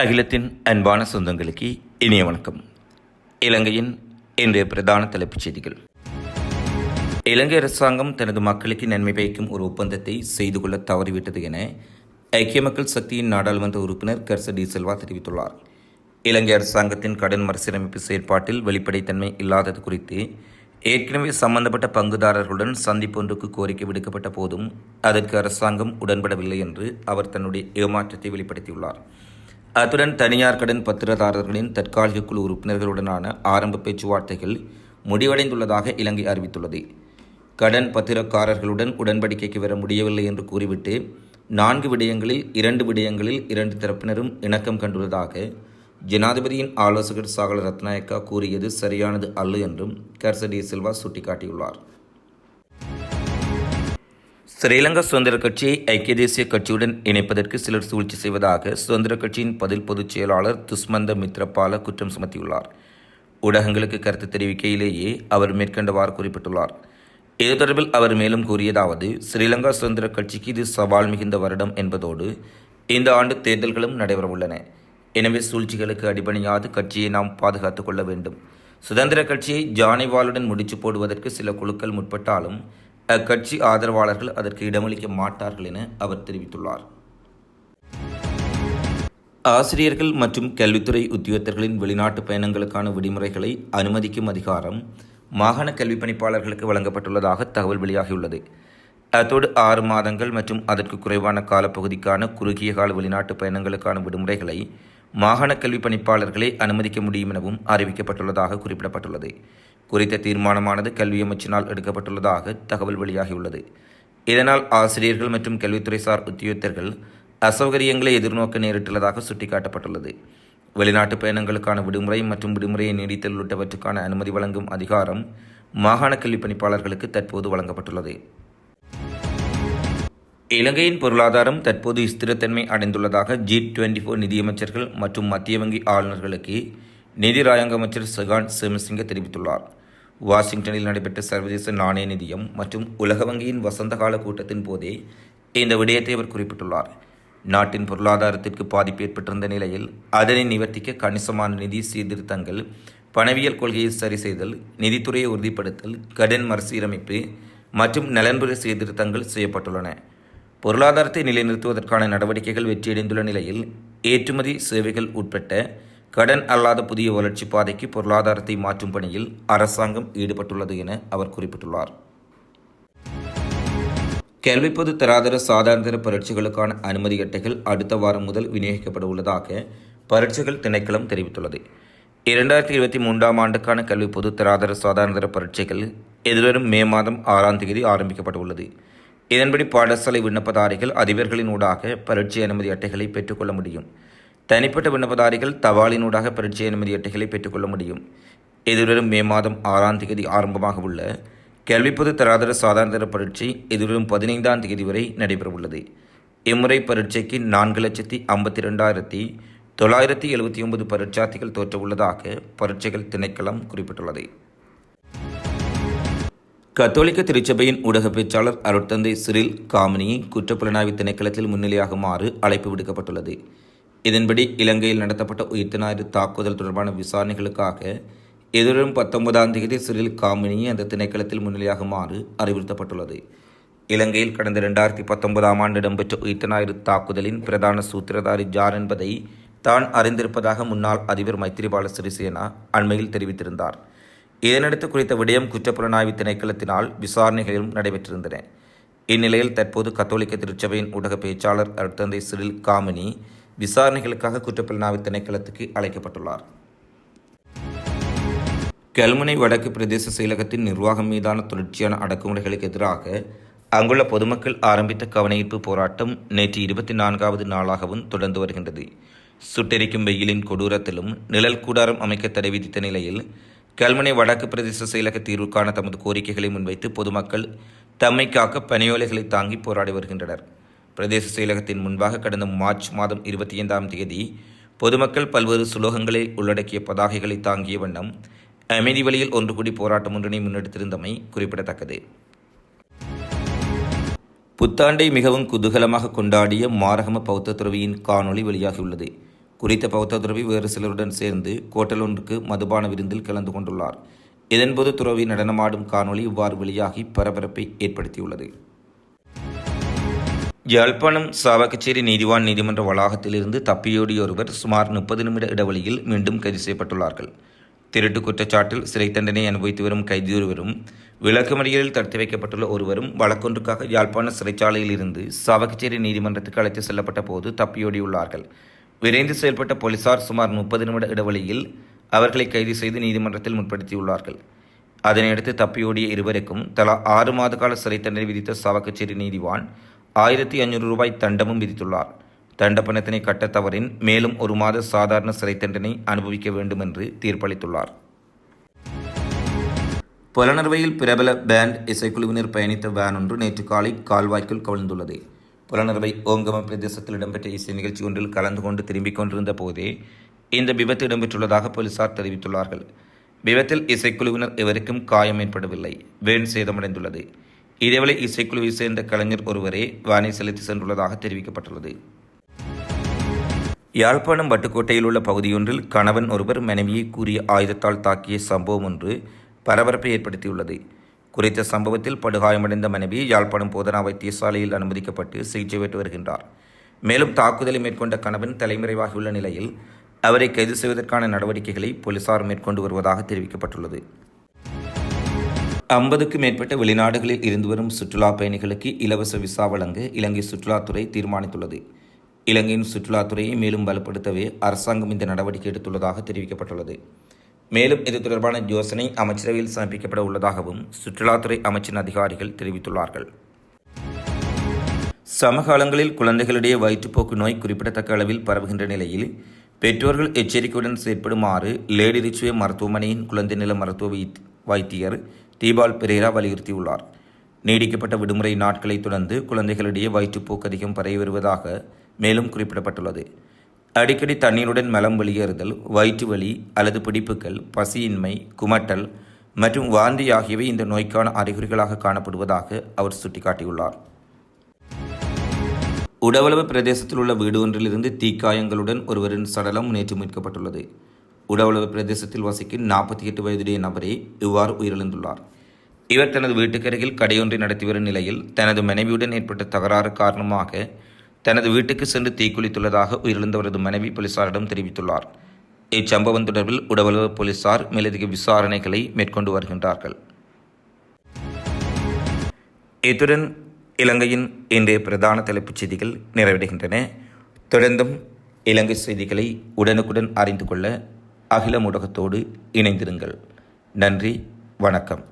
அகிலத்தின் அன்பான சொந்தங்களுக்கு இனிய வணக்கம். இலங்கையின் இன்றைய பிரதான தலைப்புச் செய்திகள். இலங்கை அரசாங்கம் தனது மக்களுக்கு நன்மை பயக்கும் ஒரு ஒப்பந்தத்தை செய்து கொள்ள தவறிவிட்டது என ஐக்கிய மக்கள் சக்தியின் நாடாளுமன்ற உறுப்பினர் கர்ச டி செல்வா தெரிவித்துள்ளார். இலங்கை அரசாங்கத்தின் கடன் மறுசீரமைப்பு செயற்பாட்டில் வெளிப்படைத்தன்மை இல்லாதது குறித்து ஏற்கனவே சம்பந்தப்பட்ட பங்குதாரர்களுடன் சந்திப்பு ஒன்றுக்கு கோரிக்கை விடுக்கப்பட்ட போதும் அதற்கு அரசாங்கம் உடன்படவில்லை என்று அவர் தன்னுடைய ஏமாற்றத்தை வெளிப்படுத்தியுள்ளார். அத்துடன் தனியார் கடன் பத்திரதாரர்களின் தற்காலிக குழு உறுப்பினர்களுடனான ஆரம்ப பேச்சுவார்த்தைகள் முடிவடைந்துள்ளதாக இலங்கை அறிவித்துள்ளது. கடன் பத்திரக்காரர்களுடன் உடன்படிக்கைக்கு வர முடியவில்லை என்று கூறிவிட்டு நான்கு விடயங்களில் இரண்டு விடயங்களில் இரண்டு தரப்பினரும் இணக்கம் கண்டுள்ளதாக ஜனாதிபதியின் ஆலோசகர் சாகல ரத்நாயக்கா கூறியது சரியானது அல்ல என்றும் கர்சடி சில்வா சுட்டிக்காட்டியுள்ளார். ஸ்ரீலங்கா சுதந்திர கட்சியை ஐக்கிய தேசிய கட்சியுடன் இணைப்பதற்கு சிலர் சூழ்ச்சி செய்வதாக சுதந்திர கட்சியின் பதில் பொதுச் செயலாளர் துஷ்மந்த மித்ரபால குற்றம் சுமத்தியுள்ளார். ஊடகங்களுக்கு கருத்து தெரிவிக்கையிலேயே அவர் மேற்கண்டவாறு குறிப்பிட்டுள்ளார். இது தொடர்பில் அவர் மேலும் கூறியதாவது ஸ்ரீலங்கா சுதந்திர கட்சிக்கு இது சவால் மிகுந்த வருடம் என்பதோடு இந்த ஆண்டு தேர்தல்களும் நடைபெறவுள்ளன. எனவே சூழ்ச்சிகளுக்கு அடிபணியாது கட்சியை நாம் பாதுகாத்துக் கொள்ள வேண்டும். சுதந்திர கட்சியை ஜானிவாலுடன் முடிச்சு போடுவதற்கு சில குழுக்கள் முற்பட்டாலும் அக்கட்சி ஆதரவாளர்கள் அதற்கு இடமளிக்க மாட்டார்கள் என அவர் தெரிவித்துள்ளார். ஆசிரியர்கள் மற்றும் கல்வித்துறை உத்தியோகத்தர்களின் வெளிநாட்டு பயணங்களுக்கான விதிமுறைகளை அனுமதிக்கும் அதிகாரம் மாகாண கல்வி பணிப்பாளர்களுக்கு வழங்கப்பட்டுள்ளதாக தகவல் வெளியாகியுள்ளது. அத்தோடு ஆறு மாதங்கள் மற்றும் அதற்கு குறைவான காலப்பகுதிக்கான குறுகிய கால வெளிநாட்டு பயணங்களுக்கான விடுமுறைகளை மாகாண கல்வி பணிப்பாளர்களே அனுமதிக்க முடியும் எனவும் அறிவிக்கப்பட்டுள்ளதாக குறிப்பிடப்பட்டுள்ளது. குறித்த தீர்மானமானது கல்வி அமைச்சினால் எடுக்கப்பட்டுள்ளதாக தகவல் வெளியாகியுள்ளது. இதனால் ஆசிரியர்கள் மற்றும் கல்வித்துறை சார் உத்தியோகத்தர்கள் அசௌகரியங்களை எதிர்நோக்க நேரிட்டுள்ளதாக சுட்டிக்காட்டப்பட்டுள்ளது. வெளிநாட்டு பயணங்களுக்கான விடுமுறை மற்றும் விடுமுறையை நீடித்தல் உள்ளிட்டவற்றுக்கான அனுமதி வழங்கும் அதிகாரம் மாகாண கல்வி பணிப்பாளர்களுக்கு தற்போது வழங்கப்பட்டுள்ளது. இலங்கையின் பொருளாதாரம் தற்போது ஸ்திரத்தன்மை அடைந்துள்ளதாக ஜி டுவெண்டி ஃபோர் நிதியமைச்சர்கள் மற்றும் மத்திய வங்கி ஆளுநர்களுக்கு நிதி ராயங்க அமைச்சர் சகான் சேமசிங்க தெரிவித்துள்ளார். வாஷிங்டனில் நடைபெற்ற சர்வதேச நாணய நிதியம் மற்றும் உலக வங்கியின் வசந்தகால கூட்டத்தின் போதே இந்த விடயத்தை அவர் குறிப்பிட்டுள்ளார். நாட்டின் பொருளாதாரத்திற்கு பாதிப்பு ஏற்பட்டிருந்த நிலையில் அதனை நிவர்த்திக்க கணிசமான நிதி சீர்திருத்தங்கள் பணவியல் கொள்கையை சரி செய்தல் நிதித்துறையை உறுதிப்படுத்தல் கடன் மறுசீரமைப்பு மற்றும் நலன்புறை சீர்திருத்தங்கள் செய்யப்பட்டுள்ளன. பொருளாதாரத்தை நிலைநிறுத்துவதற்கான நடவடிக்கைகள் வெற்றியடைந்துள்ள நிலையில் ஏற்றுமதி சேவைகள் உட்பட்ட கடன் அல்லாத புதிய வளர்ச்சி பாதைக்கு பொருளாதாரத்தை மாற்றும் பணியில் அரசாங்கம் ஈடுபட்டுள்ளது என அவர் குறிப்பிட்டுள்ளார். கேள்விப்பது தராதர சாதாரண பரீட்சைகளுக்கான அனுமதி அட்டைகள் அடுத்த வாரம் முதல் விநியோகிக்கப்பட உள்ளதாக பரீட்சைகள் திணைக்களம் தெரிவித்துள்ளது. இரண்டாயிரத்தி இருபத்தி மூன்றாம் ஆண்டுக்கான கல்வி பொது தராதர சாதாரண பரீட்சைகள் எதிர்வரும் மே மாதம் ஆறாம் தேதி ஆரம்பிக்கப்பட உள்ளது. இதன்படி பாடசாலை விண்ணப்பதாரிகள் அதிபர்களின் ஊடாக பரீட்சை அனுமதி அட்டைகளை பெற்றுக்கொள்ள முடியும். தனிப்பட்ட விண்ணப்பதாரிகள் தபாலினூடாக பரீட்சை அனுமதி அட்டைகளை பெற்றுக்கொள்ள முடியும். எதிர்வரும் மே மாதம் ஆறாம் தேதி ஆரம்பமாக உள்ள கல்விப்பொது தராதர சாதாரண பரீட்சை எதிர்வரும் பதினைந்தாம் தேதி வரை நடைபெறவுள்ளது. இம்முறை பரீட்சைக்கு நான்கு லட்சத்தி ஐம்பத்தி ரெண்டாயிரத்தி தொள்ளாயிரத்தி எழுபத்தி ஒன்பது பரீட்சார்த்திகள் தோற்றவுள்ளதாக பரீட்சைகள் திணைக்களம் குறிப்பிட்டுள்ளது. கத்தோலிக்க திருச்சபையின் ஊடக பேச்சாளர் அருட்தந்தை சிறில் காமினியை குற்றப்புலனாய்வு திணைக்களத்தில் முன்னிலையாகுமாறு அழைப்பு விடுக்கப்பட்டுள்ளது. இதன்படி இலங்கையில் நடத்தப்பட்ட உயிர்த்த ஞாயிறு தாக்குதல் தொடர்பான விசாரணைகளுக்காக எதிரும் பத்தொன்பதாம் தேதி சிறில் காமினியை அந்த திணைக்களத்தில் முன்னிலையாகுமாறு அறிவுறுத்தப்பட்டுள்ளது. இலங்கையில் கடந்த இரண்டாயிரத்தி பத்தொன்பதாம் ஆண்டு இடம்பெற்ற உயிர்த்த ஞாயிறு தாக்குதலின் பிரதான சூத்திரதாரி ஜார் என்பதை தான் அறிந்திருப்பதாக முன்னாள் அதிபர் மைத்திரிபால சிறிசேனா அண்மையில் தெரிவித்திருந்தார். இதனடுத்து குறித்த விடயம் குற்றப்புலனாய்வு திணைக்களத்தினால் விசாரணைகளும் நடைபெற்றிருந்தன. இந்நிலையில் தற்போது கத்தோலிக்க திருச்சபையின் ஊடக பேச்சாளர் அருட்தந்தை சிறில் காமினி விசாரணைகளுக்காக குற்றப்புலனாய்வு திணைக்களத்துக்கு அழைக்கப்பட்டுள்ளார். கல்முனை வடக்கு பிரதேச செயலகத்தின் நிர்வாகம் மீதான தொடர்ச்சியான அடக்குமுறைகளுக்கு எதிராக அங்குள்ள பொதுமக்கள் ஆரம்பித்த கவனஈர்ப்பு போராட்டம் நேற்று இருபத்தி நான்காவது நாளாகவும் தொடர்ந்து வருகின்றது. சுட்டெரிக்கும் வெயிலின் கொடூரத்திலும் நிழல் கூடாரம் அமைக்க தடை விதித்த நிலையில் கல்முனை வடக்கு பிரதேச செயலக தீர்வுக்கான தமது கோரிக்கைகளை முன்வைத்து பொதுமக்கள் தம்மை காக்க பனியோலைகளை தாங்கி போராடி வருகின்றனர். பிரதேச செயலகத்தின் முன்பாக கடந்த மார்ச் மாதம் இருபத்தி ஐந்தாம் தேதி பொதுமக்கள் பல்வேறு சுலோகங்களை உள்ளடக்கிய பதாகைகளை தாங்கிய வண்ணம் அமைதி வழியில் ஒன்று கூடி போராட்டம் ஒன்றினை முன்னெடுத்திருந்தமை குறிப்பிடத்தக்கது. புத்தாண்டை மிகவும் குதூகலமாக கொண்டாடிய மாரகம பௌத்த துறவியின் காணொளி வெளியாகியுள்ளது. குறித்த பௌத்த துறவி வேறு சிலருடன் சேர்ந்து கோட்டல் ஒன்றுக்கு மதுபான விருந்தில் கலந்து கொண்டுள்ளார். இதன்போது துறவி நடனமாடும் காணொளி இவ்வாறு வெளியாகி பரபரப்பை ஏற்படுத்தியுள்ளது. யாழ்ப்பாணம் சாவகச்சேரி நீதிவான் நீதிமன்ற வளாகத்திலிருந்து தப்பியோடிய ஒருவர் சுமார் முப்பது நிமிட இடைவெளியில் மீண்டும் கைது செய்யப்பட்டுள்ளார்கள். திருட்டு குற்றச்சாட்டில் சிறை தண்டனை அனுபவித்து வரும் கைதியொருவரும் விளக்குமறியலில் தடுத்து வைக்கப்பட்டுள்ள ஒருவரும் வழக்கொன்றுக்காக யாழ்ப்பாண சிறைச்சாலையில் இருந்து சாவகச்சேரி நீதிமன்றத்துக்கு அழைத்து செல்லப்பட்ட போது தப்பியோடியுள்ளார்கள். விரைந்து செயல்பட்ட போலீசார் சுமார் முப்பது நிமிட இடைவெளியில் அவர்களை கைது செய்து நீதிமன்றத்தில் முற்படுத்தியுள்ளார்கள். அதனையடுத்து தப்பியோடிய இருவருக்கும் தலா ஆறு மாத கால சிறை தண்டனை விதித்த சாவகச்சேரி நீதிவான் ஆயிரத்தி ஐநூறு ரூபாய் தண்டமும் விதித்துள்ளார். தண்ட பணத்தினை கட்ட தவறின் மேலும் ஒரு மாத சாதாரண சிறை தண்டனை அனுபவிக்க வேண்டும் என்று தீர்ப்பளித்துள்ளார். புலனர்வையில் பிரபல பேண்ட் இசைக்குழுவினர் பயணித்த வேன் ஒன்று நேற்று காலை கால்வாய்க்குள் கவிழ்ந்துள்ளது. புலனர்வை ஓங்கம பிரதேசத்தில் இடம்பெற்ற இசை நிகழ்ச்சி ஒன்றில் கலந்து கொண்டு திரும்பிக் கொண்டிருந்த போதே இந்த விபத்து இடம்பெற்றுள்ளதாக போலீசார் தெரிவித்துள்ளார்கள். விபத்தில் இசைக்குழுவினர் எவருக்கும் காயம் ஏற்படவில்லை. வேன் சேதமடைந்துள்ளது. இதேவேளை இசைக்குழுவை சேர்ந்த கலைஞர் ஒருவரே வானை செலுத்தி சென்றுள்ளதாக தெரிவிக்கப்பட்டுள்ளது. யாழ்ப்பாணம் வட்டுக்கோட்டையில் உள்ள பகுதியொன்றில் கணவன் ஒருவர் மனைவியை கூறிய ஆயுதத்தால் தாக்கிய சம்பவம் ஒன்று பரபரப்பை ஏற்படுத்தியுள்ளது. குறித்த சம்பவத்தில் படுகாயமடைந்த மனைவி யாழ்ப்பாணம் போதனா வைத்தியசாலையில் அனுமதிக்கப்பட்டு சிகிச்சை பெற்று வருகின்றார். மேலும் தாக்குதலை மேற்கொண்ட கணவன் தலைமறைவாகியுள்ள நிலையில் அவரை கைது செய்வதற்கான நடவடிக்கைகளை போலீசார் மேற்கொண்டு வருவதாக தெரிவிக்கப்பட்டுள்ளது. ஐம்பதுக்கும் மேற்பட்ட வெளிநாடுகளில் இருந்து வரும் சுற்றுலா பயணிகளுக்கு இலவச விசா வழங்க இலங்கை சுற்றுலாத்துறை தீர்மானித்துள்ளது. இலங்கையின் சுற்றுலாத்துறையை மேலும் பலப்படுத்தவே அரசாங்கம் இந்த நடவடிக்கை எடுத்துள்ளதாக தெரிவிக்கப்பட்டுள்ளது. மேலும் இது தொடர்பான யோசனை அமைச்சரவையில் சமர்ப்பிக்கப்பட உள்ளதாகவும் சுற்றுலாத்துறை அமைச்சின் அதிகாரிகள் தெரிவித்துள்ளார்கள். சமகாலங்களில் குழந்தைகளிடையே வயிற்றுப்போக்கு நோய் குறிப்பிடத்தக்க அளவில் பரவுகின்ற நிலையில் பெற்றோர்கள் எச்சரிக்கையுடன் செயற்படுமாறு லேடி ரிச்சுவே மருத்துவமனையின் குழந்தை நில மருத்துவ வைத்தியர் தீபால் பெரேரா வலியுறுத்தியுள்ளார். நீடிக்கப்பட்ட விடுமுறை நாட்களை தொடர்ந்து குழந்தைகளிடையே வயிற்றுப்போக்கு அதிகம் பரவி வருவதாக மேலும் குறிப்பிடப்பட்டுள்ளது. அடிக்கடி தண்ணீருடன் மலம் வெளியேறுதல் வயிற்று வலி அல்லது பிடிப்புகள் பசியின்மை குமட்டல் மற்றும் வாந்தி ஆகியவை இந்த நோய்க்கான அறிகுறிகளாக காணப்படுவதாக அவர் சுட்டிக்காட்டியுள்ளார். உடவளவு பிரதேசத்தில் உள்ள வீடு ஒன்றிலிருந்து தீக்காயங்களுடன் ஒருவரின் சடலம் நேற்று மீட்கப்பட்டுள்ளது. உடவுளவு பிரதேசத்தில் வசிக்கும் நாற்பத்தி எட்டு வயதுடைய நபரே இவ்வாறு உயிரிழந்துள்ளார். இவர் தனது வீட்டுக்கருகில் கடையொன்றை நடத்தி வரும் நிலையில் தனது மனைவியுடன் ஏற்பட்ட தகராறு காரணமாக தனது வீட்டுக்கு சென்று தீக்குளித்துள்ளதாக உயிரிழந்தவரது மனைவி போலீசாரிடம் தெரிவித்துள்ளார். இச்சம்பவம் தொடர்பில் உடவுளவு போலீசார் மேலதிக விசாரணைகளை மேற்கொண்டு வருகின்றார்கள். இத்துடன் இலங்கையின் இன்றைய பிரதான தலைப்புச் செய்திகள் நிறைவடைகின்றன. தொடர்ந்தும் இலங்கை செய்திகளை உடனுக்குடன் அறிந்து கொள்ள அகில ஊடகத்தோடு இணைந்திருங்கள். நன்றி வணக்கம்.